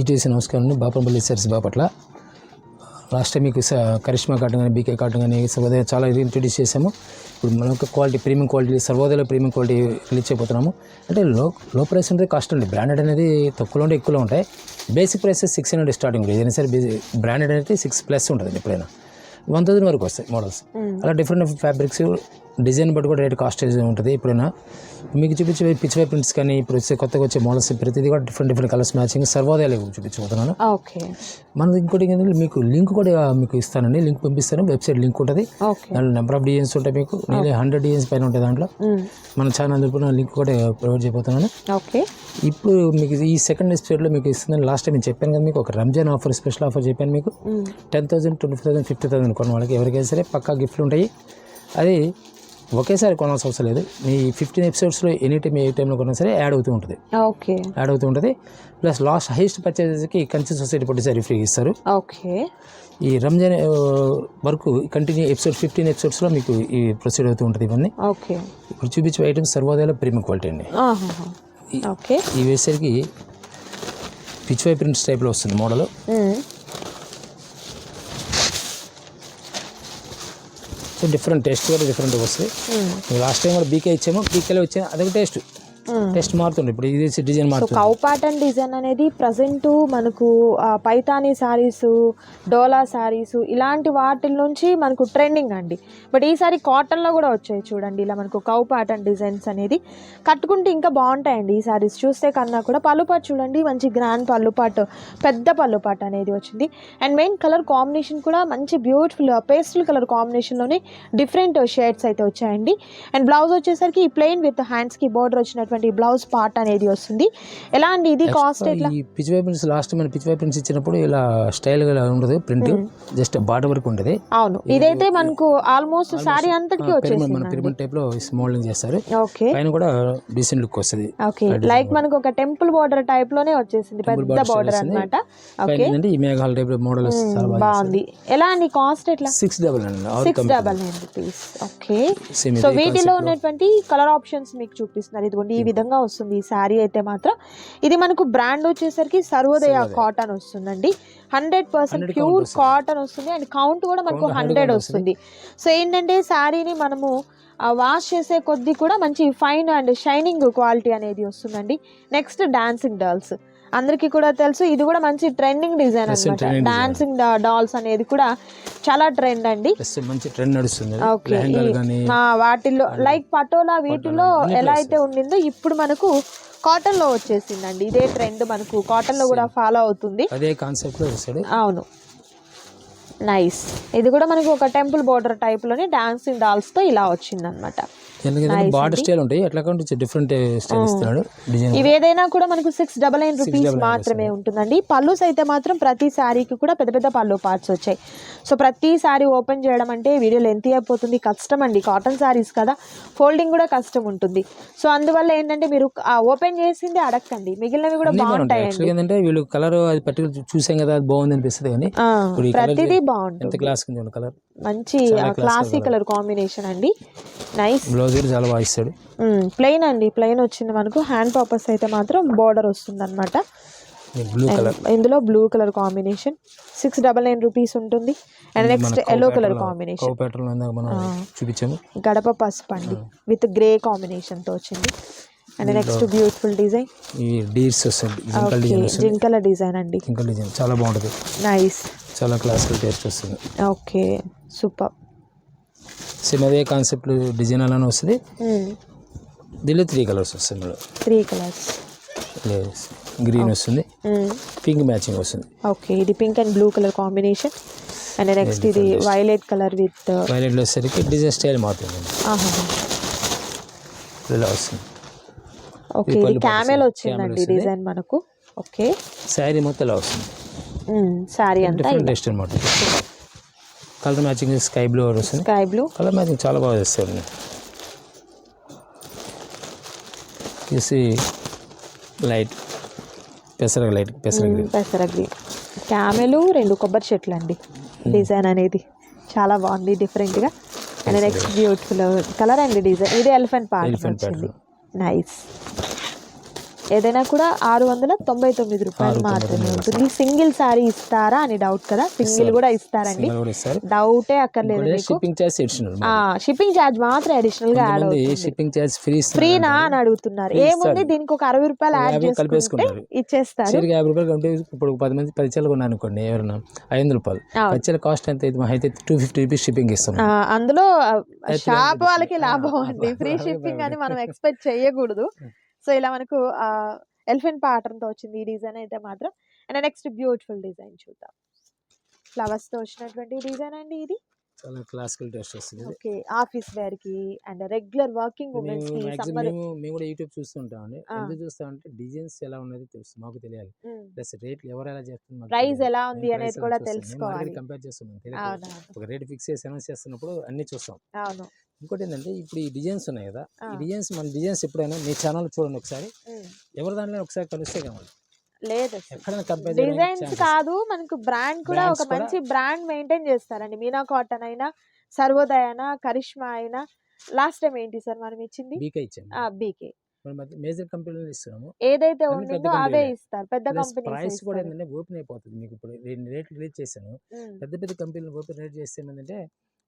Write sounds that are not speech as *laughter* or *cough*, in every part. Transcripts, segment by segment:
Etc నమస్కారం బాపంపల్లి సెర్స్ Bapatla last time మీకు కరిష్మా కాటన్ కానీ బీకే కాటన్ కానీ సర్వోదయ చాలా ఇంట్రడ్యూస్ చేసాము ఇప్పుడు మనం క్వాలిటీ ప్రీమియం క్వాలిటీ సర్వోదయలో ప్రీమియం క్వాలిటీ రిలీజ్ చేయబోతున్నాము. అంటే లో లో ప్రైస్ ఉంటే కాస్ట్ ఉంది బ్రాండెడ్ అనేది తక్కువలో ఉంటే ఎక్కువలో ఉంటాయి. Basic price six hundred starting ఏదైనా సరే బ్రాండెడ్ అనేది సిక్స్ ప్లస్ ఉంటుంది ఎప్పుడైనా. వన్ థౌసండ్ వరకు వస్తాయి మోడల్స్ అలా డిఫరెంట్ ఫ్యాబ్రిక్స్ డిజైన్ బట్టి కూడా రేట్ కాస్ట్ ఉంటుంది. ఎప్పుడైనా మీకు చూపించే పిచ్ వై ప్రింట్స్ కానీ ఇప్పుడు వచ్చే కొత్తగా వచ్చే మోడల్స్ ప్రతిదీ కూడా డిఫరెంట్ డిఫరెంట్ కలర్స్ మ్యాచింగ్ సర్వోదయాలు చూపించబోతున్నాను. ఓకే. మనది ఇంకోటి ఏంటంటే మీకు లింక్ కూడా మీకు ఇస్తానండి. లింక్ పంపిస్తాను. వెబ్సైట్ లింక్ ఉంటుంది. దాంట్లో నెంబర్ ఆఫ్ డిజైన్స్ ఉంటాయి మీకు. నేను హండ్రెడ్ డిజైన్స్ పైన ఉంటాయి దాంట్లో. మన ఛానల్ తరపున లింక్ కూడా ప్రొవైడ్ చేయబోతున్నాను. ఓకే. ఇప్పుడు మీకు ఈ సెకండ్ ఎపిసోడ్లో మీకు ఇస్తుందని లాస్ట్ టైం నేను చెప్పాను కదా మీకు ఒక రంజాన్ ఆఫర్ స్పెషల్ ఆఫర్ చెప్పాను మీకు. Ten thousand twenty five thousand fifty thousand కొన్న వాళ్ళకి ఎవరికైనా సరే పక్కా గిఫ్ట్లు ఉంటాయి. అది ఒకేసారి కొనాల్సిన అవసరం లేదు. మీ ఫిఫ్టీన్ ఎపిసోడ్స్లో ఎనీ టైం ఏ టైంలో కొన్నా సరే యాడ్ అవుతూ ఉంటుంది. ఓకే. యాడ్ అవుతూ ఉంటుంది. ప్లస్ లాస్ట్ హైయెస్ట్ పర్చేజెస్కి కంచి సొసైటీ పొట్టి ఫ్రీ ఇస్తారు. ఓకే. ఈ రంజాన్ వరకు కంటిన్యూ ఎపిసోడ్ ఫిఫ్టీన్ ఎపిసోడ్స్లో మీకు ఈ ప్రొసీడ్ అవుతూ ఉంటుంది ఇవన్నీ. ఓకే. ఇప్పుడు చూపించే ఐటమ్స్ సర్వోదయాలో ప్రీమియం క్వాలిటీ అండి. ఓకే. ఈ వేసరికి పిచ్ వై ప్రింట్స్ టైప్లో వస్తుంది మోడల్ మ్మ్. సో డిఫరెంట్ టేస్ట్ కూడా డిఫరెంట్ వస్తుంది మ్మ్. లాస్ట్ టైం కూడా బీకే ఇచ్చాము బీకేలో వచ్చే అదొక టేస్ట్. టేస్ట్ మారుతుంది ఇప్పుడు ఇది డిజైన్ మారుతుంది. కౌ ప్యాటర్న్ డిజైన్ అనేది ప్రజెంట్ మనకు పైతానీ శారీస్ డోలా శారీస్ ఇలాంటి వాటి నుంచి మనకు ట్రెండింగ్ అండి. బట్ ఈసారి కాటన్లో కూడా వచ్చాయి చూడండి. ఇలా మనకు కౌ ప్యాటర్న్ డిజైన్స్ అనేది కట్టుకుంటే ఇంకా బాగుంటాయండి ఈ శారీస్. చూస్తే కన్నా కూడా పళ్ళుపాటు చూడండి. మంచి గ్రాండ్ పళ్ళుపాటు పెద్ద పళ్ళుపాటు అనేది వచ్చింది. అండ్ మెయిన్ కలర్ కాంబినేషన్ కూడా మంచి బ్యూటిఫుల్ పేస్టల్ కలర్ కాంబినేషన్లోనే డిఫరెంట్ షేడ్స్ అయితే వచ్చాయండి. అండ్ బ్లౌజ్ వచ్చేసరికి ప్లెయిన్ విత్ హ్యాండ్స్కి బోర్డర్ వచ్చినటువంటి బ్లౌజ్ పార్ట్ అనేది వస్తుంది. ఎలా అండి ఇది కాస్ట్ ఎట్లా? ఈ పిచ్ ప్రింట్స్ లాస్ట్ మన పిచ్ ప్రింట్స్ ఇచ్చినప్పుడు ఇలా స్టైల్గా ఇలా ఉండదు ప్రింట్ జస్ట్ బార్డర్ వరకు ఉంటుంది అవును. ఇదైతే మనకు ఆల్మోస్ట్ శారీ అంతటికి మన వచ్చేసింది పిరమిడ్ టైప్లో మోల్డింగ్ చేస్తారు. ఓకే పైన కూడా డీసెంట్ లుక్ వస్తుంది. ఓకే లైక్ మనకు ఒక టెంపుల్ బోర్డర్ టైప్లోనే వచ్చేసింది. పెద్ద బోర్డర్ అన్నమాట. పైన ఏంటంటే ఈ మేఘాల టైప్ మోడల్ బాగా బాగుంది. ఎలా అండి కాస్ట్ ఎట్లా? సిక్స్ డబల్ అండి. Six double rupees okay so వీటిలో ఉన్నటువంటి కలర్ ఆప్షన్స్ మీకు చూపిస్తున్నారు. ఇదిగోండి ఈ విధంగా వస్తుంది ఈ శారీ అయితే మాత్రం. ఇది మనకు బ్రాండ్ వచ్చేసరికి సర్వోదయ కాటన్ వస్తుందండి. హండ్రెడ్ పర్సెంట్ ప్యూర్ కాటన్ వస్తుంది. అండ్ కౌంట్ కూడా మనకు హండ్రెడ్ వస్తుంది. సో ఏంటంటే శారీని మనము వాష్ చేసే కొద్దీ కూడా మంచి ఫైన్ అండ్ షైనింగ్ క్వాలిటీ అనేది వస్తుందండి. నెక్స్ట్ డాన్సింగ్ డాల్స్ అందరికీ కూడా తెలుసు. ఇది కూడా మంచి ట్రెండింగ్ డిజైన్ అనమాట. డాన్సింగ్ డాల్స్ అనేది కూడా చాలా ట్రెండ్ అండి. మంచి ట్రెండ్ నడుస్తుంది. వాటిల్లో లైక్ పటోలా వీటిలో ఎలా అయితే ఉండిందో ఇప్పుడు మనకు కాటన్లో వచ్చేసిందండి. ఇదే ట్రెండ్ మనకు కాటన్లో కూడా ఫాలో అవుతుంది. అదే కాన్సెప్ట్లో అవును. నైస్ ఇది కూడా మనకు ఒక టెంపుల్ బోర్డర్ టైప్లోనే డాన్సింగ్ డాల్స్తో ఇలా వచ్చింది అనమాట ఎందుకంటే బార్డర్ స్టైల్ ఉంటాయి. అట్లా కాకుండా డిఫరెంట్ స్టైల్ ఇస్తున్నాడు డిజైన్. ఇవి ఏదైనా కూడా మనకు సిక్స్ డబల్ నైన్ రూపీస్ మాత్రమే ఉంటుందండి. పళ్ళుస్ అయితే మాత్రం ప్రతి శారీకి కూడా పెద్ద పెద్ద పళ్ళు పార్ట్స్ వచ్చాయి. సో ప్రతి శారీ ఓపెన్ చేయడం అంటే వీడియో లెంత్ అయిపోతుంది. కష్టం అండి. కాటన్ శారీస్ కదా. ఫోల్డింగ్ కూడా కష్టం ఉంటుంది. సో అందువల్ల ఏంటంటే మీరు ఓపెన్ చేసింది అడగండి మిగిలినవి కూడా యాక్చువల్గా ఏంటంటే వీళ్ళు కలర్ అది పర్టికులర్ చూసాం కదా అది బాగుంది అనిపిస్తుంది కానీ ప్రతిదీ బాగుంటుంది. క్లాస్ కలర్ మంచి క్లాసీ కలర్ కాంబినేషన్ అండి. నైస్ బ్లౌజ్ కూడా చాలా బాగా ఇస్తాడు. ప్లెయిన్ అండి. ప్లెయిన్ వచ్చింది మనకు. హ్యాండ్ పర్పస్ అయితే మాత్రం బోర్డర్ వస్తుంది అనమాట బ్లూ కలర్ ఇందులో blue colour combination six double nine rupees ఉంటుంది. And next yellow colour combination చూపించాము. గడప పసుపు అండి. విత్ గ్రే కాంబినేషన్తో వచ్చింది. అండ్ నెక్స్ట్ బ్యూటిఫుల్ డిజైన్ ఈ డీర్స్ వస్తుంది జింకల్ డిజైన్ వస్తుంది. జింకల డిజైన్ అండి. జింకల్ డిజైన్ చాలా బాగుంటుంది. నైస్ చాలా క్లాసికల్ టేస్ట్ వస్తుంది. ఓకే సూపర్ సేమ్ అదే కాన్సెప్ట్ డిజైన్ అలానే వస్తుంది. దీనిలో త్రీ కలర్స్ వస్తుంది మేడం. త్రీ కలర్స్ గ్రీన్ వస్తుంది. పింక్ మ్యాచింగ్ వస్తుంది. ఓకే ఇది pink and blue colour combination and next ఇది వైలెట్ కలర్ విత్ వైలెట్లో వచ్చేసరికి డిజైన్ స్టైల్ మారుతుంది. ఇలా వస్తుంది. ఓకే ఇది క్యామెల్ వచ్చిందండి డిజైన్ మనకు. ఓకే. శారీ మొత్తం ఇలా వస్తుంది. శారీ అంతా డిఫరెంట్ టేస్ట్ అనమాట కలర్ మ్యాచింగ్ స్కై బ్లూ వస్తుంది. స్కై బ్లూ కలర్ మ్యాచింగ్ చాలా బాగా చేస్తారు తీసి లైట్ పెసర లైట్ పెసర గ్రీన్ పెసర గ్రీన్ క్యామెలు రెండు కొబ్బరి చెట్లు అండి డిజైన్ అనేది చాలా బాగుంది డిఫరెంట్గా అండ్ నెక్స్ట్ బ్యూటిఫుల్ కలర్ అండి డిజైన్ ఇది ఎలిఫెంట్ పార్ట్ నైస్ ఏదైనా కూడా ఆరు వందల తొంభై తొమ్మిది రూపాయలు మాత్రమే ఉంటుంది. సింగిల్ సారీ ఇస్తారా అని డౌట్ కదా? సింగిల్ కూడా ఇస్తారండి. డౌటే అక్కర్లేదు షిప్పింగ్ ఛార్జ్ షిప్పింగ్ ఛార్జ్ మాత్రం అడిషనల్గా యాడ్ అవుతుంది. షిప్పింగ్ ఛార్జ్ ఫ్రీ ఫ్రీనా అని అడుగుతున్నారు. ఏముంది. దీనికి ఒక అరవై రూపాయలు యాడ్ చేసుకుంటే. ఇచ్చేస్తారు. యాభై రూపాయలు కంటే ఇప్పుడు పది మంది పది చీరలు కొన్నారు అనుకోండి ఎవరైనా ఐదు వందల రూపాయలు. చీరల కాస్ట్ ఎంత అయితే అయితే టూ ఫిఫ్టీ రూపీస్ షిప్పింగ్ ఇస్తాం అందులో షాప్. వాళ్ళకి లాభం అండి. ఫ్రీ షిప్పింగ్ అని. మనం ఎక్స్పెక్ట్ చేయకూడదు. *laughs* సో ఇలా మనకు ఎలిఫెంట్ ప్యాటర్న్తో వచ్చింది ఈ డిజైన్ అయితే మాత్రం. అండ్ నెక్స్ట్ బ్యూటిఫుల్ డిజైన్ చూద్దాం. ఫ్లవర్స్తో వచ్చినటువంటి డిజైన్ అండి ఇది. చాలా క్లాసికల్ టేస్ట్ వస్తుంది. ఓకే. ఆఫీస్ వేర్కి అండ్ రెగ్యులర్ వర్కింగ్ ఉమెన్స్కి సమ్మర్ మేము కూడా యూట్యూబ్ చూస్తుంటామండి. ఆ. ఎందుకు చూస్తామంటే డిజైన్స్ ఎలా ఉన్నది తెలుసు మాకు తెలియాలి. ప్లస్ రేట్లు ఎవరు ఎలా చేస్తుంది ప్రైస్ ఎలా ఉంది అనేది కూడా తెలుసుకోవాలి. కంపేర్ చేస్తున్నాం. ఒక రేట్ ఫిక్స్ చేసి అనౌన్స్ చేస్తున్నప్పుడు అన్ని చూస్తాం. అవును. ఇంకోటి ఏంటంటే ఇప్పుడు ఈ డిజైన్స్ ఉన్నాయి కదా. ఈ డిజైన్స్ మన డిజైన్స్ ఎప్పుడైనా మీ ఛానల్ చూడండి ఒకసారి. ఎవరి దాంట్లో ఒకసారి కలిస్తే కావాలి లేదు డిజైన్స్ కాదు మనకు బ్రాండ్ కూడా ఒక మంచి బ్రాండ్ మెయింటైన్ చేస్తారండి. మీనా కాటన్ అయినా సర్వోదయ అయినా కరిష్మా అయినా లాస్ట్ టైం ఏంటి సార్ మనం ఇచ్చింది? బీకే ఇచ్చాము బీకే మేజర్ కంపెనీలు ఇస్తున్నాము. ఏదైతే పెద్ద అవే. ఇస్తారు. పెద్ద ప్లస్ ప్రైస్ కూడా ఏంటంటే ఓపెన్ అయిపోతుంది. మీకు ఇప్పుడు రెండు రేట్లు రిలీజ్ చేశాను. పెద్ద పెద్ద కంపెనీలు ఓపెన్ రేట్ చేస్తే ఏమంటే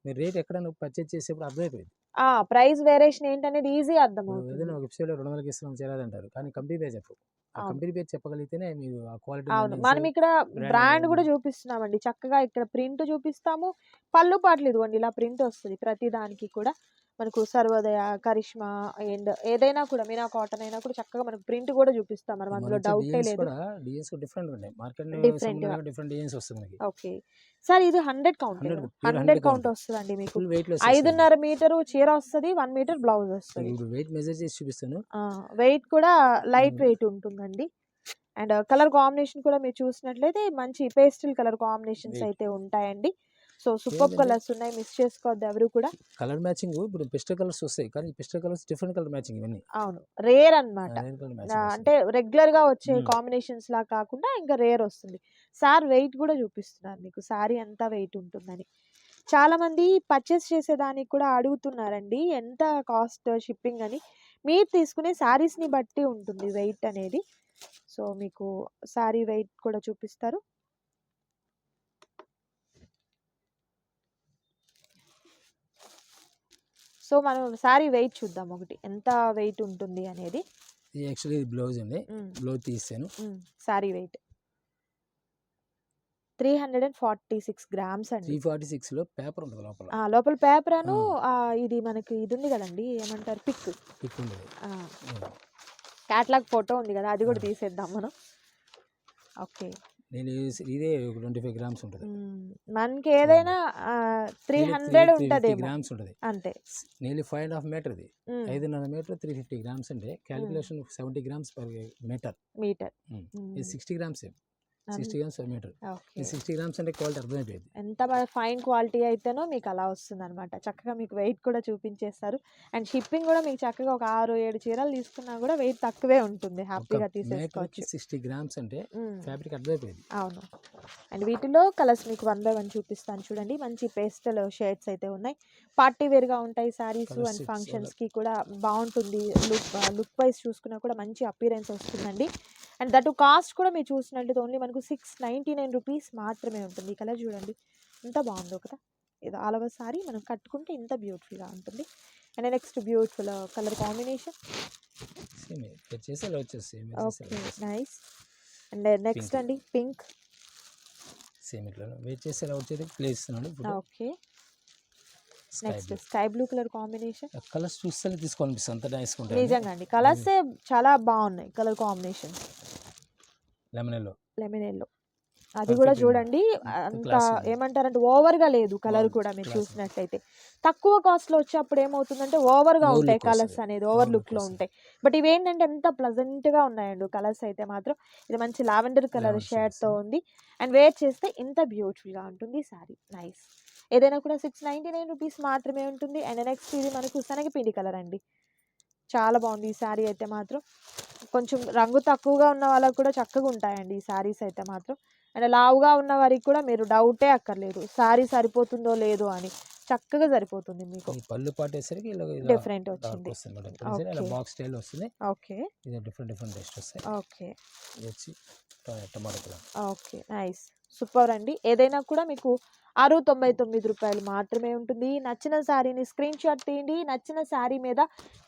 మీరు రేట్ ఎక్కడైనా పర్చేజ్ చేసేప్పుడు అర్థమైపోయింది. ఆ ప్రైస్ వేరియేషన్ ఏంటనేది ఈజీ అర్థం ఏదైనా ఒక వెబ్సైట్ రెండు వందలకి ఇస్తున్నాం చేరాదంటారు కానీ కంపెనీ పేరు చెప్పు. ఆ. కంపెనీ పేరు చెప్పగలిగితేనే మీరు ఆ క్వాలిటీ అవును. మనం ఇక్కడ బ్రాండ్ కూడా చూపిస్తున్నామండి. చక్కగా ఇక్కడ ప్రింట్ చూపిస్తాము. పళ్ళు పాటలు ఇదిగోండి ఇలా ప్రింట్ వస్తుంది ప్రతి దానికి కూడా. మనకు సర్వోదయ కరిష్మా అండ్ ఏదైనా కూడా మీనా కాటన్ అయినా కూడా చక్కగా మనకు ప్రింట్ కూడా చూపిస్తాం. మనం అందులో డౌటే లేదు. కూడా డిజైన్స్ డిఫరెంట్ ఉంటాయి మార్కెట్గా. డిఫరెంట్ డిజైన్స్ వస్తుంది ఓకే సార్ ఇది hundred count 100, pure hundred 100 count. వస్తుందండి మీకు. ఐదున్నర మీటరు చీర వస్తుంది వన్ మీటర్ బ్లౌజ్ వస్తుంది. వెయిట్ మెజర్ చేసి చూపిస్తాను. వెయిట్ కూడా లైట్. వెయిట్ ఉంటుందండి. అండ్ కలర్ కాంబినేషన్ కూడా మీరు చూసినట్లయితే మంచి పేస్టల్ కలర్ కాంబినేషన్స్. అయితే ఉంటాయండి. సో సూపర్ కలర్స్ ఉన్నాయి. మిస్ చేసుకోవద్దు ఎవరు కూడా. కలర్ మ్యాచింగ్ ఇప్పుడు పిస్టల్ కలర్స్ వస్తాయి. కానీ pastel colours different colour matching ఇవన్నీ. అవును. రేర్ వస్తాయి. అంటే రెగ్యులర్గా వచ్చే. కాంబినేషన్స్ లా కాకుండా ఇంకా రేర్ వస్తుంది. సార్ వెయిట్ కూడా చూపిస్తున్నారు మీకు. సారీ ఎంత వెయిట్ ఉంటుందని. చాలా మంది పర్చేస్ చేసేదానికి కూడా అడుగుతున్నారండి. ఎంత కాస్ట్ షిప్పింగ్ అని. మీరు తీసుకునే sarees ని బట్టి ఉంటుంది వెయిట్ అనేది. సో మీకు సారీ వెయిట్ కూడా చూపిస్తారు. సో మనం సారీ వెయిట్ చూద్దాం ఒకటి. ఎంత వెయిట్ ఉంటుంది అనేది. ఇది యాక్చువల్లీ ఇది బ్లౌజ్ అండి. బ్లౌజ్ తీసాను sari weight. Three hundred and forty six grams three అండి ఫార్టీ సిక్స్లో పేపర్ ఉంటుంది లోపల. లోపల పేపర్ అను ఇది మనకి ఇది ఉంది కదండి. ఏమంటారు? పిక్. పిక్ ఉండేది క్యాట్లాగ్ ఫోటో ఉంది కదా అది కూడా. తీసేద్దాం మనం. ఓకే. నేను ఇది- ట్వంటీ ఫైవ్ గ్రామ్స్ ఉంటుంది. మనకి ఏదైనా త్రీ హండ్రెడ్ ఉంటుందేమో. గ్రామ్స్ ఉంటుంది. అంతే. Nearly five and half metre ఇది. ఐదున్నర మీటర్ త్రీ ఫిఫ్టీ గ్రామ్స్ అంటే calculation seventy grams per metre. Metre. ఇది sixty grams sixty grams per metre ఈ సిక్స్టీ గ్రామ్స్ అంటే క్వాలిటీ అర్థమైపోయింది. ఎంత ఫైన్ క్వాలిటీ అయితేనో మీకు అలా వస్తుంది అనమాట చక్కగా మీకు వెయిట్ కూడా చూపించేస్తారు. అండ్ షిప్పింగ్ కూడా మీకు చక్కగా ఒక ఆరు ఏడు చీరలు తీసుకున్నా కూడా వెయిట్ తక్కువే ఉంటుంది. హ్యాపీగా తీసేసుకోవచ్చు. సిక్స్టీ గ్రామ్స్ అంటే. ఫ్యాబ్రిక్ అర్థమైపోయింది. అవును. అండ్ వీటిలో కలర్స్ మీకు వన్ బై వన్ చూపిస్తాను చూడండి. మంచి పేస్టల్ షేడ్స్ అయితే ఉన్నాయి. పార్టీ వేర్గా ఉంటాయి సారీస్ అండ్ ఫంక్షన్స్కి కూడా బాగుంటుంది. లుక్ లుక్ వైజ్ చూసుకున్నా కూడా మంచి అపీరెన్స్ వస్తుందండి. అండ్ దట్ కాస్ట్ కూడా మీరు చూసినట్లయితే ఓన్లీ మనకు సిక్స్ నైంటీ నైన్ రూపీస్ మాత్రమే ఉంటుంది. ఈ కలర్ చూడండి. ఎంత బాగుందో కదా. ఇది ఆల్ ఓవర్ సారీ మనం కట్టుకుంటే ఇంత బ్యూటిఫుల్గా ఉంటుంది. And next beautiful colour combination. Okay nice and next. అండి పింక్ సేమ్ ఇట్లా వెయిట్ చేసి ఎలా వచ్చేది place okay next sky blue colour combination. Colours చూస్తే తీసుకోవాలనిపిస్తుంది. అంత వేసుకుంటే నిజంగా అండి. కలర్స్ చాలా బాగున్నాయి colour combination lemon yellow lemon yellow అది కూడా చూడండి అంత. ఏమంటారంటే ఓవర్గా లేదు కలర్ కూడా మీరు. చూసినట్లయితే తక్కువ కాస్ట్లో వచ్చేప్పుడు ఏమవుతుందంటే ఓవర్గా Over ఉంటాయి కలర్స్. అనేది ఓవర్ Over లుక్ look లో వస్తది. ఉంటాయి. బట్ ఇవి ఏంటంటే ఎంత ప్లజెంట్గా ఉన్నాయండి కలర్స్ అయితే మాత్రం. ఇది మంచి lavender colour Lavender shade shades. తో ఉంది. అండ్ వేర్ చేస్తే ఇంత బ్యూటిఫుల్గా ఉంటుంది సారీ. నైస్. ఏదైనా కూడా సిక్స్ నైంటీ నైన్ రూపీస్ మాత్రమే ఉంటుంది. అండ్ నెక్స్ట్ ఇది మనకు శనగపిండి కలర్ అండి. చాలా బాగుంది ఈ శారీ అయితే మాత్రం. కొంచెం రంగు తక్కువగా ఉన్న వాళ్ళకి కూడా చక్కగా ఉంటాయండి ఈ శారీస్ అయితే మాత్రం. అండ్ లావుగా ఉన్న వారికి కూడా మీరు డౌటే అక్కర్లేదు. శారీ సరిపోతుందో లేదో అని చక్కగా సరిపోతుంది మీకు. పళ్ళు పాటేసరికి డిఫరెంట్ వచ్చింది. బాక్స్ స్టైల్ వస్తుంది. ఓకే. ఇది డిఫరెంట్ డిఫరెంట్ టేస్ట్ వస్తాయి. ఓకే. వచ్చి టమాటో ఓకే. నైస్. సూపర్ అండి. ఏదైనా కూడా మీకు ఆరు తొంభై తొమ్మిది రూపాయలు మాత్రమే ఉంటుంది. నచ్చిన శారీని స్క్రీన్ షాట్ తీయండి. నచ్చిన శారీ మీద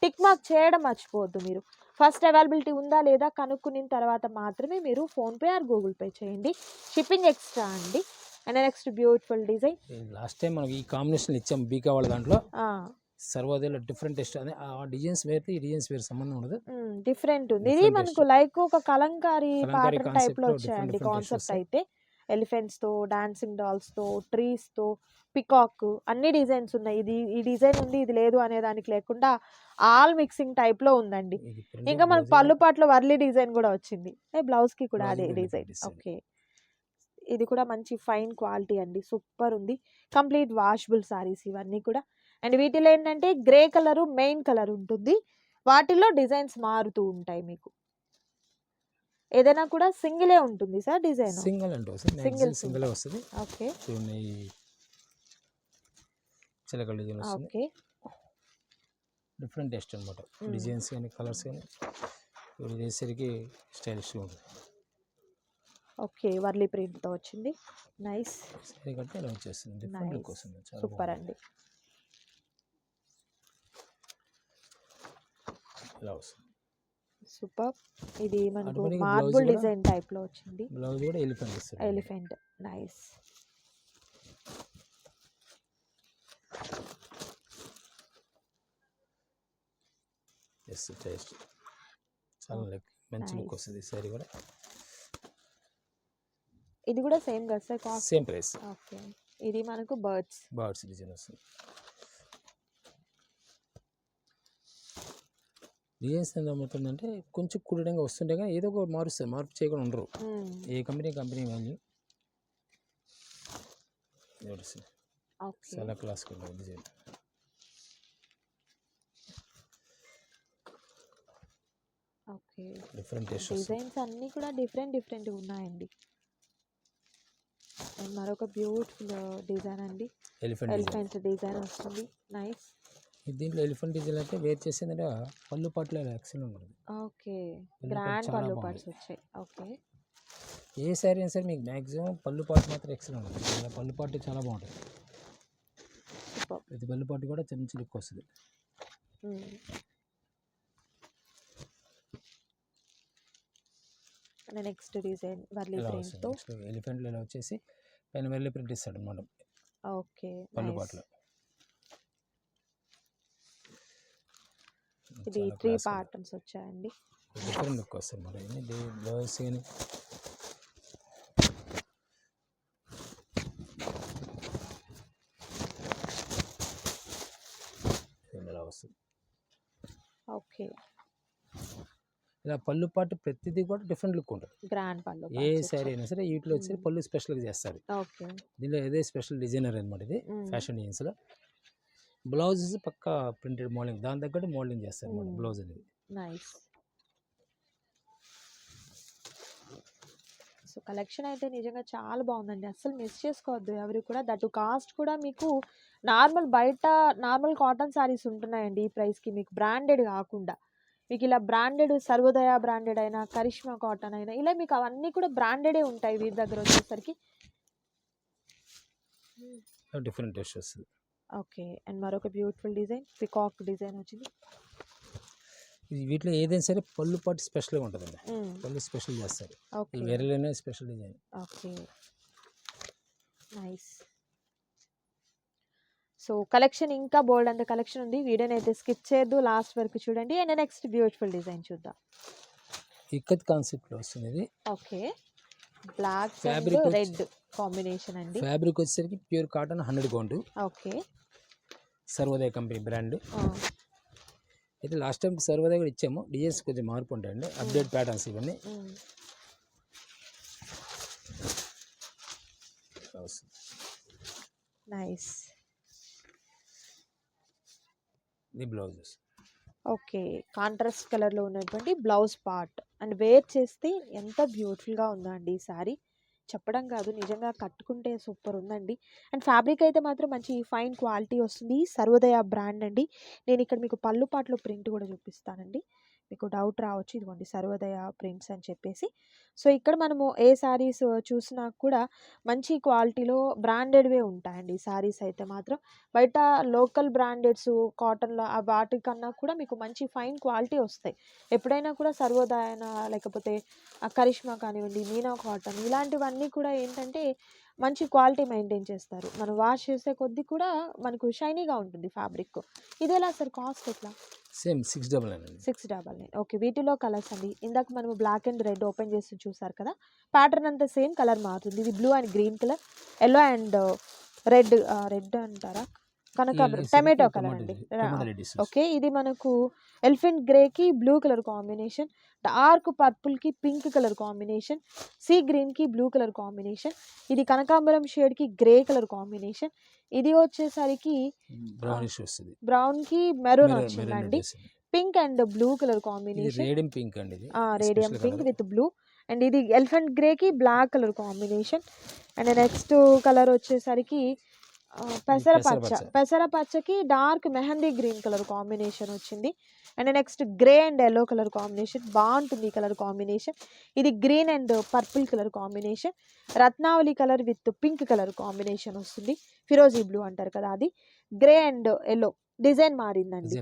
టిక్ మార్క్ చేయడం మర్చిపోవద్దు మీరు. ఫస్ట్ అవైలబిలిటీ ఉందా లేదా కనుక్కున్న తర్వాత మాత్రమే మీరు ఫోన్పే ఆర్ గూగుల్ పే చేయండి. షిప్పింగ్ ఎక్స్ట్రా అండి. And next beautiful design. Last time మనకి ఈ కాంబినేషన్ ఇచ్చాం బీకా వాళ్ళ దాంట్లో. సర్వోదయలో డిఫరెంట్ టేస్ట్ అని ఆ డిజైన్స్ వేరు ఈ డిజైన్స్ వేరు సంబంధం ఉండదు. డిఫరెంట్ ఉంది. ఇది మనకు లైక్ ఒక కలంకారీ ప్యాటర్న్ concept టైప్లో వచ్చాయండి కాన్సెప్ట్. అయితే. ఎలిఫెంట్స్తో డాన్సింగ్ డాల్స్తో ట్రీస్తో పికాక్ అన్ని డిజైన్స్ ఉన్నాయి. ఇది ఈ డిజైన్ ఉంది ఇది లేదు అనే దానికి లేకుండా ఆల్ మిక్సింగ్ టైప్లో ఉందండి ఇంకా మనకు పళ్ళు పాటలో వర్లీ డిజైన్ కూడా వచ్చింది. బ్లౌజ్కి కూడా అదే డిజైన్. ఓకే. ఇది కూడా మంచి ఫైన్ క్వాలిటీ అండి. సూపర్ ఉంది. కంప్లీట్ వాషబుల్ సారీస్ ఇవన్నీ కూడా. అండ్ వీటిలో ఏంటంటే గ్రే కలర్ మెయిన్ కలర్ ఉంటుంది. వాటిలో డిజైన్స్ మారుతూ ఉంటాయి మీకు. ఏదైనా కూడా సింగిలే ఉంటుంది సార్ డిజైన్? సింగిల్ అంటే వస్తుంది. Single, single. సింగిల్ వస్తుంది. ఓకే. చూడండి చిలకల డిజైన్ వస్తుంది. ఓకే. డిఫరెంట్ టేస్ట్ అనమాట. డిజైన్స్ కానీ కలర్స్ కానీ ఇప్పుడు ఇది వేసరికి స్టైలిష్గా ఉంటుంది. ఓకే. వర్లీ ప్రింట్తో వచ్చింది. నైస్. సరే కడితే ఇలా వచ్చేస్తుంది. Different look. వస్తుంది. చాలా సూపర్. అండి. ఇలా వస్తుంది. సూపర్. ఇది మనకు మార్బుల్ డిజైన్ టైప్లో వచ్చింది. బ్లౌజ్ కూడా elephant elephant. Nice. Yes taste చాలా లైక్ మంచి లుక్. వస్తుంది సారీ కూడా. ఇది కూడా సేమ్ కదా sir cost same price okay ఇది మనకు బర్డ్స్ బర్డ్స్ డిజైన్ వస్తుంది. ఎంత ఏమవుతుందంటే కొంచెం కుడిడంగా వస్తుంటే కానీ ఏదో ఒక మారుస్తుంది మార్పు చేయకుండా ఉండరు. ఏ కంపెనీ కంపెనీ ఓకే. చాలా క్లాస్ ఉంటుంది డిజైన్ ఓకే. డిఫరెంట్ డిజైన్స్ అన్నీ కూడా డిఫరెంట్ డిఫరెంట్ ఉన్నాయండి. మరొక బ్యూటిఫుల్ డిజైన్ అండి. ఎలిఫెంట్ డిజైన్ వస్తుంది. నైస్. దీంట్లో ఎలిఫెంట్ డిజైన్ అయితే వేర్ చేసిందంటే పళ్ళు పట్లు ఎక్సలెంట్ ఉంటుంది. ఓకే. గ్రాండ్ పళ్ళు. పార్ట్స్ వచ్చాయి. ఓకే. ఏ శారీ అయినా సరే మీకు మ్యాక్సిమం పళ్ళు పాటు మాత్రం ఎక్సలెంట్ ఉంటుంది. పళ్ళు పాటు చాలా బాగుంటుంది ప్రతి పళ్ళు పాటు కూడా మంచి లుక్ వస్తుంది. నెక్స్ట్ డిజైన్ వర్లీ ఇలా ప్రింట్ వస్తుంది. తో. నెక్స్ట్ ఎలిఫెంట్లో ఇలా వచ్చేసి పైన వెళ్ళి ప్రింట్ ఇస్తాడు అనమాట. ఓకే. పళ్ళు. పాటలో. ఇది త్రీ ప్యాటర్న్స్ వచ్చాయండి. డిఫరెంట్ లుక్ వస్తుంది ఇది బ్లౌజ్ కానీ ఇలా వస్తుంది. ఓకే. ఇలా పళ్ళు పాటు ప్రతిదీ కూడా డిఫరెంట్ లుక్ ఉంటుంది. గ్రాండ్ పళ్ళు ఏ శారీ అయినా సరే వీటిలో వచ్చి. పళ్ళు స్పెషల్గా చేస్తారు. ఓకే. దీనిలో ఏదే స్పెషల్ డిజైనర్ అనమాట ఇది. ఫ్యాషన్ డిజైన్స్లో. బ్లౌజ్ పక్కా ప్రింటెడ్ మోడలింగ్ దాని తగ్గట్టు మోడలింగ్ చేస్తారు అనమాట Mm. బ్లౌజ్ అనేది. నైస్. సో కలెక్షన్ అయితే నిజంగా చాలా బాగుందండి. అస్సలు మిస్ చేసుకోవద్దు. ఎవరు కూడా దట్ కాస్ట్ కూడా మీకు నార్మల్ బయట నార్మల్ కాటన్ సారీస్ ఉంటున్నాయండి ఈ ప్రైస్కి. మీకు బ్రాండెడ్ కాకుండా. మీకు ఇలా బ్రాండెడ్ సర్వోదయ బ్రాండెడ్ అయినా కరిష్మా కాటన్ అయినా ఇలా మీకు అవన్నీ కూడా బ్రాండెడే ఉంటాయి వీరి దగ్గర వచ్చేసరికి. డిఫరెంట్ వస్తుంది ఓకే. అండ్ మరొక బ్యూటిఫుల్ డిజైన్ పికాక్ డిజైన్ వచ్చింది. వీటిలో ఏదైనా సరే పళ్ళు పాటు స్పెషల్గా ఉంటుందండి. పళ్ళు స్పెషల్ చేస్తారు. వేరేలోనే special design. Okay. Nice. So collection ఇంకా బోల్డ్ అంత కలెక్షన్ ఉంది. వీడియోని అయితే స్కిప్ చేయొద్దు. లాస్ట్ వరకు చూడండి. అండ్ నెక్స్ట్ బ్యూటిఫుల్ డిజైన్ చూద్దాం. ఇక్కత్ కాన్సెప్ట్లో వస్తుంది ఇది ఓకే. బ్లాక్ వచ్చి- రెడ్. కాంబినేషన్ అండి. ఫ్యాబ్రిక్ వచ్చేసరికి pure cotton hundred count okay. Sarvodaya company brand. అయితే లాస్ట్ టైం సర్వోదయ కూడా ఇచ్చాము. డిజైన్స్ కొంచెం మార్పు ఉంటాయండి. అప్డేట్ ప్యాటర్న్స్ ఇవన్నీ. నైస్. ఇది బ్లౌజెస్. ఓకే. కాంట్రాస్ట్ కలర్లో ఉన్నటువంటి బ్లౌజ్ పార్ట్. అండ్ వేర్ చేస్తే ఎంత బ్యూటిఫుల్గా ఉందో అండి ఈ సారీ. చెప్పడం కాదు. నిజంగా కట్టుకుంటే సూపర్ ఉందండి అండ్ ఫ్యాబ్రిక్ అయితే మాత్రం మంచి ఫైన్ క్వాలిటీ వస్తుంది. సర్వోదయ బ్రాండ్ అండి. నేను ఇక్కడ మీకు పళ్ళు పాటలు ప్రింట్ కూడా చూపిస్తానండి. మీకు డౌట్ రావచ్చు. ఇదిగోండి సర్వోదయ ప్రింట్స్ అని చెప్పేసి. సో ఇక్కడ మనము ఏ శారీస్ చూసినా కూడా మంచి క్వాలిటీలో బ్రాండెడ్వే ఉంటాయండి. శారీస్ అయితే మాత్రం బయట లోకల్ బ్రాండెడ్స్ కాటన్లో వాటికన్నా కూడా మీకు మంచి ఫైన్ క్వాలిటీ వస్తాయి. ఎప్పుడైనా కూడా సర్వోదయన లేకపోతే కరిష్మా కానివ్వండి మీనా కాటన్ ఇలాంటివన్నీ కూడా ఏంటంటే మంచి క్వాలిటీ మెయింటైన్ చేస్తారు. మనం వాష్ చేసే కొద్దీ కూడా మనకు షైనీగా ఉంటుంది ఫ్యాబ్రిక్. ఇది ఎలా సార్ కాస్ట్ ఎట్లా? Same six double nine six double nine. Okay వీటిలో కలర్స్ అండి. ఇందాక మనం బ్లాక్ అండ్ రెడ్ ఓపెన్ చేసి చూసారు కదా ప్యాటర్న్ అంతా సేమ్ కలర్ మారుతుంది. ఇది blue and green colour. Yellow and red red అంటారా? కనకాంబరం టమాటో కలర్ అండి. ఓకే ఇది మనకు ఎలిఫెంట్ గ్రేకి బ్లూ కలర్ కాంబినేషన్ డార్క్ పర్పుల్కి పింక్ కలర్ కాంబినేషన్ సీ గ్రీన్కి బ్లూ కలర్ కాంబినేషన్ ఇది కనకాంబరం షేడ్కి గ్రే కలర్ కాంబినేషన్. ఇది వచ్చేసరికి బ్రౌన్కి మెరూన్ వచ్చిందండి. Pink and blue colour combination. Radium pink అండి radium pink. With blue. And ఇది elephant గ్రేకి black colour combination. And next colour వచ్చేసరికి పెసర పచ్చ. పెసరపచ్చ. పెసర పచ్చకి dark mehndi green colour combination వచ్చింది. And next grey and yellow colour combination. బాగుంటుంది ఈ కలర్ కాంబినేషన్. ఇది green and purple colour combination. రత్నావళి colour with pink colour combination వస్తుంది. ఫిరోజీ బ్లూ అంటారు కదా అది. గ్రే అండ్ ఎల్లో డిజైన్ మారిందండి.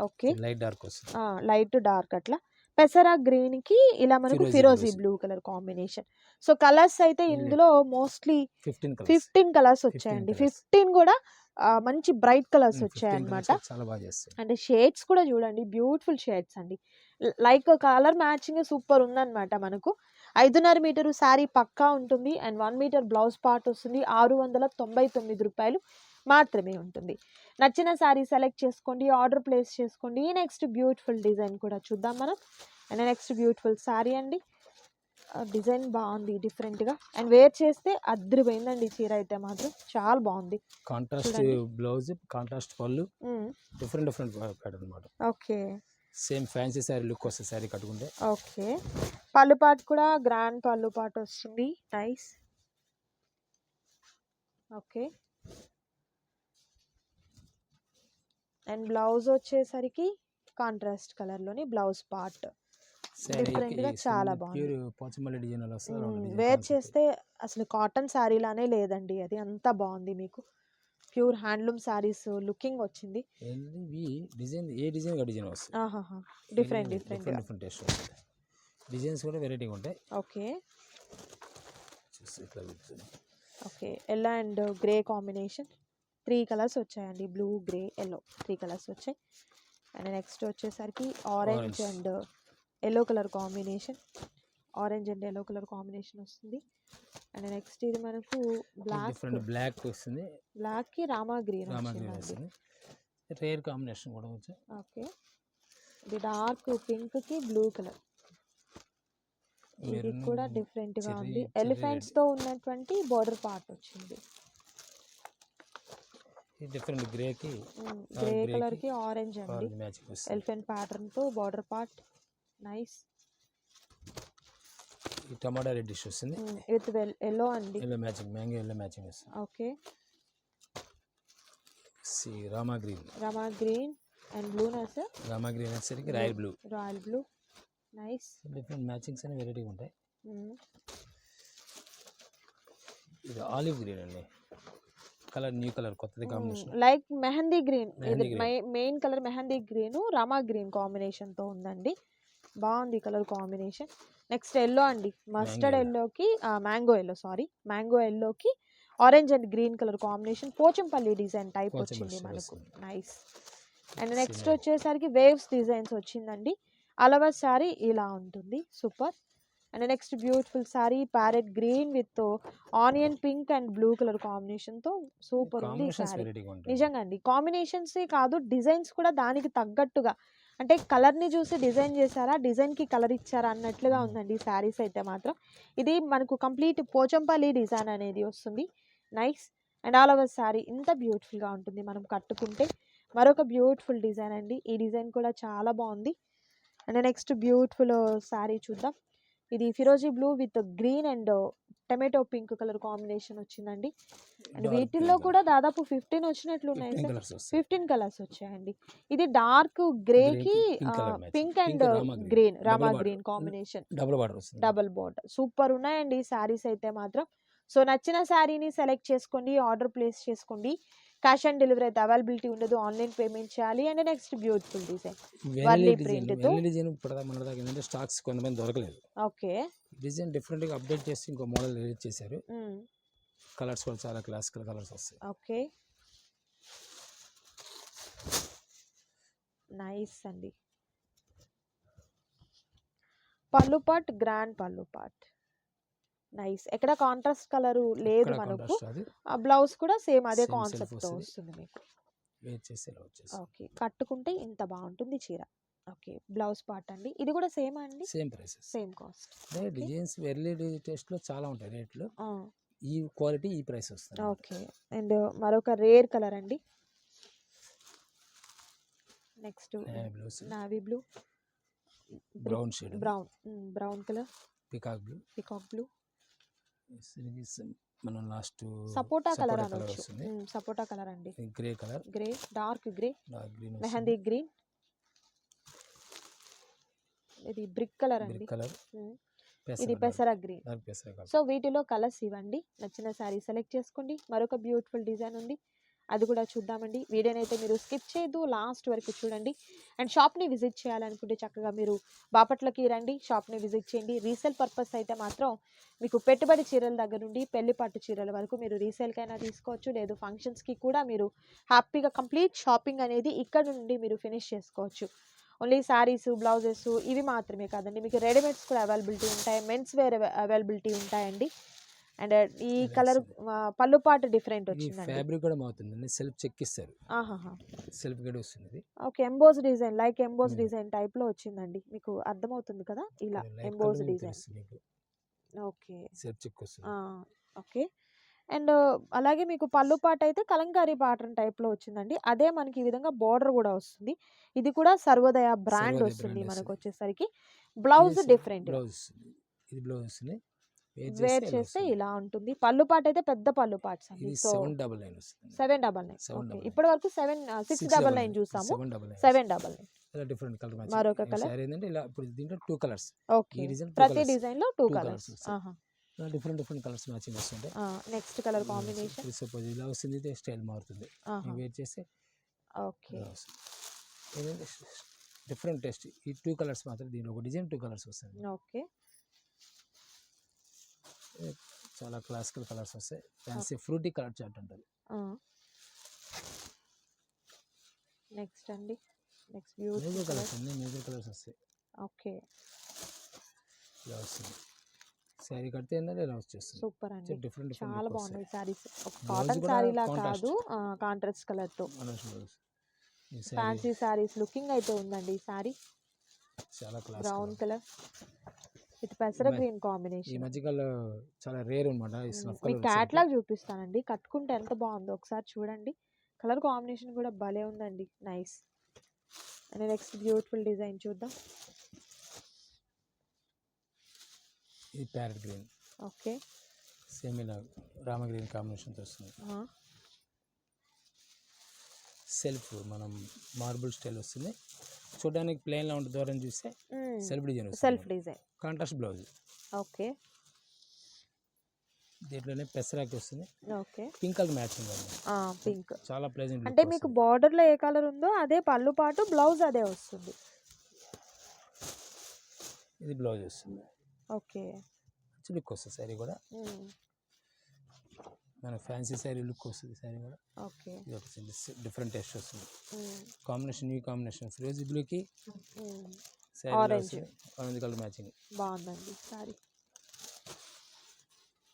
ఓకే. లైట్ డార్క్ వస్తుంది. లైట్ డార్క్ అట్లా. పెసర గ్రీన్కి ఇలా మనకు ఫిరోజీ. Blue colour combination. So colours అయితే ఇందులో మోస్ట్లీ ఫిఫ్టీన్ కలర్స్. వచ్చాయండి. ఫిఫ్టీన్ కూడా మంచి బ్రైట్ కలర్స్ వచ్చాయి అనమాట చాలా బాగా చేస్తాయి. అంటే షేడ్స్ కూడా చూడండి బ్యూటిఫుల్ షేడ్స్ అండి. లైక్ కలర్ మ్యాచింగ్ సూపర్ ఉందన్నమాట మనకు. ఐదున్నర మీటరు శారీ పక్కా ఉంటుంది. And one metre blouse part వస్తుంది. ఆరు వందల తొంభై తొమ్మిది రూపాయలు. మాత్రమే ఉంటుంది. నచ్చిన శారీ సెలెక్ట్ చేసుకోండి ఆర్డర్ ప్లేస్ చేసుకోండి. నెక్స్ట్ బ్యూటిఫుల్ డిజైన్ కూడా చూద్దాం మనం. అండ్ నెక్స్ట్ బ్యూటిఫుల్ శారీ అండి. డిజైన్ బాగుంది డిఫరెంట్గా అండ్ వేర్ చేస్తే అద్దరిపోయిందండి చీర అయితే మాత్రం. చాలా బాగుంది. కాంట్రాస్ట్. బ్లౌజ్ కాంట్రాస్ట్ పళ్ళు. డిఫరెంట్ డిఫరెంట్ ప్యాటర్న్ అనమాట okay. Same fancy sari look వస్తుంది శారీ కట్టుకుంటే. ఓకే. పళ్ళు పాటు కూడా గ్రాండ్ పళ్ళు పాటు వస్తుంది. నైస్. ఓకే. అండ్ బ్లౌజ్ వచ్చేసరికి కాంట్రాస్ట్ కలర్లోని బ్లౌజ్ పార్ట్. Different గా చాలా బాగుంది. వేర్. చేస్తే అసలు కాటన్ శారీలానే లేదండి. అది అంత బాగుంది మీకు. ప్యూర్ హ్యాండ్లూమ్ శారీస్ లుకింగ్ వచ్చింది. డిజైన్ ఏ డిజైన్ వస్తుంది? Different different different taste designs కూడా వెరైటీగా ఉంటాయి. Okay. Okay. Yellow and grey combination three colours వచ్చాయండి. Blue grey yellow three colours వచ్చాయి. అండ్ నెక్స్ట్ వచ్చేసరికి orange. And yellow colour combination. Orange and yellow colour combination వస్తుంది. And next ఇది మనకు black different black వస్తుంది రామా గ్రీన్ రామా గ్రీన్ వస్తుంది. Rare combination కూడా వచ్చి ఓకే. ఇది డార్క్ పింక్కి బ్లూ కలర్. ఇది కూడా డిఫరెంట్గా cherry- ఉంది. cherry ఎలిఫెంట్స్తో ఉన్నటువంటి బార్డర్ పార్ట్ వచ్చింది. డిఫరెంట్ గ్రేకి గ్రే కి కలర్కి ఆరెంజ్ అండి. ఆరెంజ్ వస్తుంది. ఎలిఫెంట్ ప్యాటర్న్తో బార్డర్ పార్ట్ నైస్ ఈ టమాటా రెడ్ డిష్ వస్తుంది విత్ ఎల్లో అండి. Yellow matching mango yellow matching వస్తుంది. Okay see Rama green Rama green and blue నస్ Rama green వచ్చేసరికి royal blue royal blue nice different matchings అనేవి వెరైటీగా ఉంటాయి. ఇది ఆలివ్ గ్రీన్ అండి. కలర్ న్యూ కలర్ కొత్తది కాంబినేషన్. Like mehndi green. ఇది. Main colour mehndi green Rama green కాంబినేషన్తో ఉందండి. బాగుంది కలర్ కాంబినేషన్. నెక్స్ట్ ఎల్లో అండి. Mustard yellow. ఎల్లోకి మ్యాంగో ఎల్లో సారీ. మ్యాంగో ఎల్లోకి orange and green colour combination. Pochampally design type వచ్చింది మనకు. నైస్. And next. వచ్చేసరికి వేవ్స్ డిజైన్స్ వచ్చిందండి. అలవా శారీ ఇలా ఉంటుంది. Super. And next beautiful sari parrot green with onion pink and blue colour కాంబినేషన్తో సూపర్ ఉంది నిజంగా అండి. కాంబినేషన్సే కాదు డిజైన్స్ కూడా దానికి తగ్గట్టుగా. అంటే కలర్ని చూసి డిజైన్ చేశారా డిజైన్కి కలర్ ఇచ్చారా అన్నట్లుగా ఉందండి శారీస్ అయితే మాత్రం. ఇది మనకు కంప్లీట్ పోచంపల్లి డిజైన్ అనేది వస్తుంది. Nice. And all over sari ఇంత బ్యూటిఫుల్గా ఉంటుంది మనం కట్టుకుంటే. మరొక బ్యూటిఫుల్ డిజైన్ అండి. ఈ డిజైన్ కూడా చాలా బాగుంది. అండ్ నెక్స్ట్ బ్యూటిఫుల్ శారీ చూద్దాం. ఇది ఫిరోజీ blue with green and tomato pink colour combination వచ్చిందండి. అండ్ వీటిల్లో కూడా దాదాపు ఫిఫ్టీన్ వచ్చినట్లు ఉన్నాయి సార్. ఫిఫ్టీన్ కలర్స్ వచ్చాయండి. ఇది డార్క్ గ్రే కి. Pink and. Green. Rama. Green combination. Double border double border. Super ఉన్నాయండి ఈ శారీస్ అయితే మాత్రం. సో నచ్చిన శారీని సెలెక్ట్ చేసుకోండి ఆర్డర్ ప్లేస్ చేసుకోండి. క్యాష్ ఆన్ డెలివరీ అయితే అవైలబిలిటీ ఉండదు. ఆన్లైన్ పేమెంట్ చేయాలి. అండ్ నెక్స్ట్ బ్యూటిఫుల్ డిజైన్తో. ఇప్పుడు మన దగ్గర ఏంటంటే స్టాక్స్ కొంతమంది దొరకలేదు. ఓకే. డిజైన్ డిఫరెంట్గా అప్డేట్ చేసి ఇంకో మోడల్ రిలీజ్ చేశారు. కలర్స్ కూడా చాలా క్లాసికల్ కలర్స్ వస్తాయి. ఓకే. నైస్ అండి. పళ్ళు పాట్ గ్రాండ్ పళ్ళు పాట్ నైస్. ఎక్కడ కాంట్రాస్ట్ కలర్ లేదు మనకు. ఆ బ్లౌజ్ కూడా సేమ్ అదే కాన్సెప్ట్తో వస్తది. మీకు. ఓకే. కట్టుకుంటే ఇంత బాగుంటుంది చీర. ఓకే. బ్లౌజ్ పార్ట్ అండి. ఇది కూడా సేమ్ అండి? Same prices same cost. Designs వెర్లీ టేస్ట్లో చాలా ఉంటాయి రేట్లు. ఈ క్వాలిటీ ఈ ప్రైస్ వస్తుంది ఓకే. అండ్ మరొక రేర్ కలర్ అండి. Next navy blue brown shade brown brown colour peacock blue peacock blue మనం లాస్ట్ సపోటా కలర్ అనొచ్చు. సపోటా కలర్ అండి. Grey colour grey dark grey green mehndi green ఇది బ్రిక్ కలర్ అండి. కలర్. ఇది పెసర గ్రీన్ డార్క్ సో వీటిలో కలర్స్ ఇవ్వండి. నచ్చిన శారీ సెలెక్ట్ చేసుకోండి. మరొక బ్యూటిఫుల్ డిజైన్ ఉంది. అది కూడా చూద్దామండి. వీడియోనైతే మీరు స్కిప్ చేయదు లాస్ట్ వరకు చూడండి. అండ్ షాప్ని విజిట్ చేయాలనుకుంటే చక్కగా మీరు బాపట్లకి రండి షాప్ని విజిట్ చేయండి. రీసేల్ పర్పస్ అయితే మాత్రం మీకు పెట్టుబడి చీరల దగ్గర నుండి పెళ్ళి పట్టు చీరల వరకు మీరు రీసేల్కైనా తీసుకోవచ్చు. లేదు ఫంక్షన్స్కి కూడా మీరు హ్యాపీగా కంప్లీట్ షాపింగ్ అనేది ఇక్కడ నుండి మీరు ఫినిష్ చేసుకోవచ్చు. ఓన్లీ శారీస్ బ్లౌజెస్ ఇవి మాత్రమే కాదండి. మీకు రెడీమేడ్స్ కూడా అవైలబిలిటీ ఉంటాయి. మెన్స్ వేర్ అవైలబిలిటీ ఉంటాయండి. అండ్ ఈ. కలర్ పళ్ళు పాటు డిఫరెంట్ ఈ వచ్చిందండి. ఫ్యాబ్రిక్ కూడా మారుతుందండి. సెల్ఫ్ చెక్ ఇస్తారు. సెల్ఫ్ గడి వస్తుంది. Okay. Emboss design like emboss. Design టైప్లో వచ్చిందండి. మీకు అర్థమవుతుంది కదా? ఇలా emboss design. Okay. Self check వస్తుంది. ఓకే. అండ్ అలాగే మీకు పళ్ళు పాట అయితే కలంకారీ పాటర్న్ టైప్లో వచ్చిందండి. అదే మనకి ఈ విధంగా బార్డర్ కూడా వస్తుంది. ఇది కూడా సర్వోదయ బ్రాండ్ వస్తుంది మనకు. వచ్చేసరికి బ్లౌజ్ డిఫరెంట్. బ్లౌజ్ ఇది బ్లౌజ్ వస్తుంది. వేర్ చేస్తే. ఇలా ఉంటుంది. పళ్ళు పాట అయితే పెద్ద పళ్ళు పార్ట్స్ అండి. సెవెన్ డబల్ నైన్ వస్తుంది. Seven double nine. ఇప్పటి వరకు సెవెన్ సిక్స్ డబల్ నైన్ చూసాము. Seven double nine. ఇలా డిఫరెంట్ కలర్ మ్యాచ్ మరొక? సారీ ఏంటంటే ఇలా ఇప్పుడు దీంట్లో టూ కలర్స్ ఓకే. two ప్రతి. డిజైన్లో two colours different different colours matching వస్తుంటాయి నెక్స్ట్ కలర్ కాంబినేషన్ సపోజ్ ఇలా వస్తుంది ఇది స్టైల్ మారుతుంది. వేర్ చేస్తే ఓకే. ఏంటంటే డిఫరెంట్ టేస్ట్ ఈ టూ కలర్స్ మాత్రం దీంట్లో ఒక డిజైన్ టూ కలర్స్ వస్తుంది. ఓకే. చాలా క్లాసికల్ కలర్స్ వస్తాయి. ఫ్యాన్సీ ఫ్రూటీ కలర్ చార్ట్ ఉంటుంది. నెక్స్ట్ అండి. నెక్స్ట్ మేజర్ కలర్స్ అన్ని మేజర్ కలర్స్ వస్తాయి. ఓకే ఇలా వస్తుంది. శారీ కడితే ఏంటంటే ఇలా వచ్చేస్తుంది. సూపర్ అండి. డిఫరెంట్ చాలా బాగున్నాయి సారీస్ ఒక కాటన్ సారీ లా. కాదు కాంట్రాస్ట్ కలర్తో. శారీ ఫ్యాన్సీ సారీస్ లుకింగ్ అయితే ఉందండి ఈ సారీ చాలా క్లాస్ బ్రౌన్ కలర్ విత్ పెసర గ్రీన్ ఈ కాంబినేషన్. మధ్యకాలంలో చాలా రేర్ అనమాట ఈ స్నఫ్ మీ క్యాట్లాగ్ చూపిస్తానండి. కట్టుకుంటే ఎంత బాగుందో ఒకసారి చూడండి. కలర్ కాంబినేషన్ కూడా భలే ఉందండి. Nice. And next beautiful design చూద్దాం. ఇది ప్యారెట్ గ్రీన్. ఓకే. సేమ్ ఇలా రామ గ్రీన్ కాంబినేషన్తో వస్తుంది. సెల్ఫ్ మనం మార్బుల్ స్టైల్ వస్తుంది. చూడడానికి ప్లెయిన్లో ఉంటుంది దూరం చూస్తే self design self design contrast blouse okay. దీంట్లోనే పెసరాకి వస్తుంది. Okay. Pink colour matching pink చాలా ప్లెజెంట్ అంటే మీకు border లో ఏ కలర్ ఉందో అదే పళ్ళు పాటు బ్లౌజ్ అదే వస్తుంది. ఇది బ్లౌజ్ వస్తుంది. ఓకే. లుక్ వస్తుంది శారీ కూడా. మన ఫ్యాన్సీ శారీ లుక్ వస్తుంది శారీ కూడా. ఓకే. ఇది వచ్చింది డిఫరెంట్ టేస్ట్ వస్తుంది. కాంబినేషన్ న్యూ కాంబినేషన్ ఫిరోజీ బ్లూకి Orange. ఆరెంజ్ కలర్ మ్యాచింగ్ బాగుందండి సారీ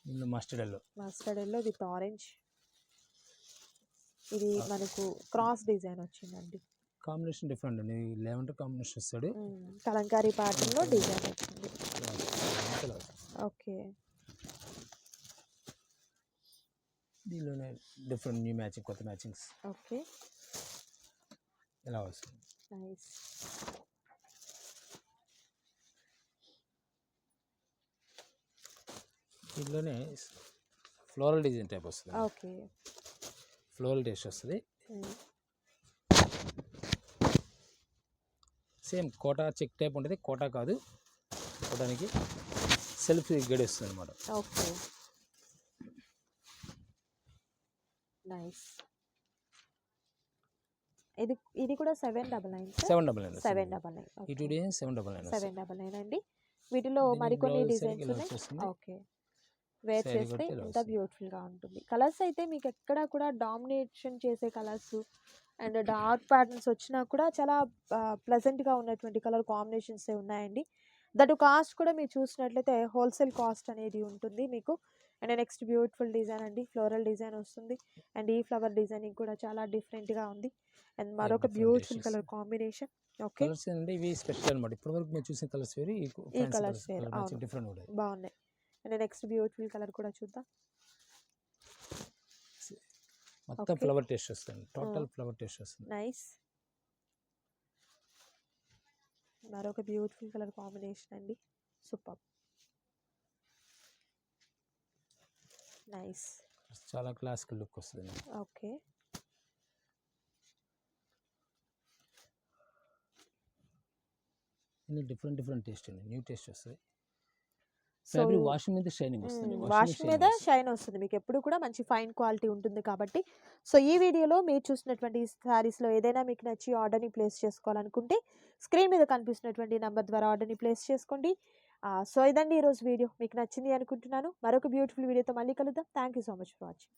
ఇందులో mustard yellow mustard yellow with orange ఇది మనకు క్రాస్ డిజైన్ వచ్చిందండి. కాంబినేషన్ డిఫరెంట్ అండి. లెవెన్ కాంబినేషన్ వస్తాడు. కలంకారీ ప్యాటర్న్లో డిజైన్ వచ్చింది. ఓకే. దీనిలోనే డిఫరెంట్ న్యూ మ్యాచింగ్ కొత్త మ్యాచింగ్స్ ఓకే. ఎలా వస్తుంది? నైస్ దీంట్లోనే ఫ్లోరల్ డిజైన్ టైప్ వస్తుంది. ఓకే. ఫ్లోరల్ టేస్ట్ వస్తుంది. సేమ్ కోటా చెక్ టైప్ ఉంటుంది. కోటా కాదు. కోటానికి సెల్ఫ్ గడి వస్తుంది అనమాట ఓకే. నైస్. ఇది ఇది కూడా seven double nine seven double nine seven double nine. ఈ two seven double nine seven double nine అండి. వీటిలో మరికొన్ని డిజైన్స్ ఉన్నాయి. ఓకే. వేర్ చేస్తే ఎంత వస్తుంది. బ్యూటిఫుల్గా ఉంటుంది. కలర్స్ అయితే మీకు ఎక్కడ కూడా డామినేషన్ చేసే కలర్స్ అండ్ డార్క్ ప్యాటర్న్స్ వచ్చినా కూడా చాలా ప్లెజెంట్గా ఉన్నటువంటి కలర్ కాంబినేషన్స్ ఉన్నాయండి. దట్ కాస్ట్ కూడా మీరు చూసినట్లయితే హోల్సేల్ కాస్ట్ అనేది ఉంటుంది మీకు. అండ్ నెక్స్ట్ బ్యూటిఫుల్ డిజైన్ అండి ఫ్లోరల్ డిజైన్ వస్తుంది. అండ్ ఈ ఫ్లవర్ డిజైనింగ్ కూడా చాలా different గా ఉంది. అండ్ మరొక beautiful. Colour combination okay colours అంటే ఇవి స్పెషల్ అనమాట ఇప్పటి వరకు మీరు చూసిన కలర్స్ వేరు ఈ కలర్స్ వేరు. డిఫరెంట్ బాగున్నాయి. అండ్ నెక్స్ట్ బ్యూటిఫుల్ కలర్ కూడా చూద్దాం. మొత్తం. ఫ్లవర్ టేస్ట్ వస్తుంది. టోటల్ ఫ్లవర్ టేస్ట్ వస్తుంది. నైస్ మరొక బ్యూటిఫుల్ కలర్ కాంబినేషన్ అండి. సూపర్ నైస్ చాలా క్లాసికల్ లుక్ వస్తుంది ఓకే. ఇది డిఫరెంట్ డిఫరెంట్ టేస్ట్ అండి న్యూ టేస్ట్ వస్తుంది. సో ఫ్యాబ్రిక్ వాషింగ్ మీద షైనింగ్ వస్తుంది. వాష్ మీద షైన్ వస్తుంది. మీకు ఎప్పుడు కూడా మంచి ఫైన్ క్వాలిటీ ఉంటుంది కాబట్టి. సో ఈ వీడియోలో మీరు చూసినటువంటి శారీస్లో ఏదైనా మీకు నచ్చి ఆర్డర్ని ప్లేస్ చేసుకోవాలనుకుంటే స్క్రీన్ మీద కనిపిస్తున్నటువంటి నెంబర్ ద్వారా ఆర్డర్ని ప్లేస్ చేసుకోండి. సో ఇదండి ఈరోజు వీడియో. మీకు నచ్చింది అనుకుంటున్నాను. మరొక బ్యూటిఫుల్ వీడియోతో మళ్ళీ కలుద్దాం. Thank you so much for watching.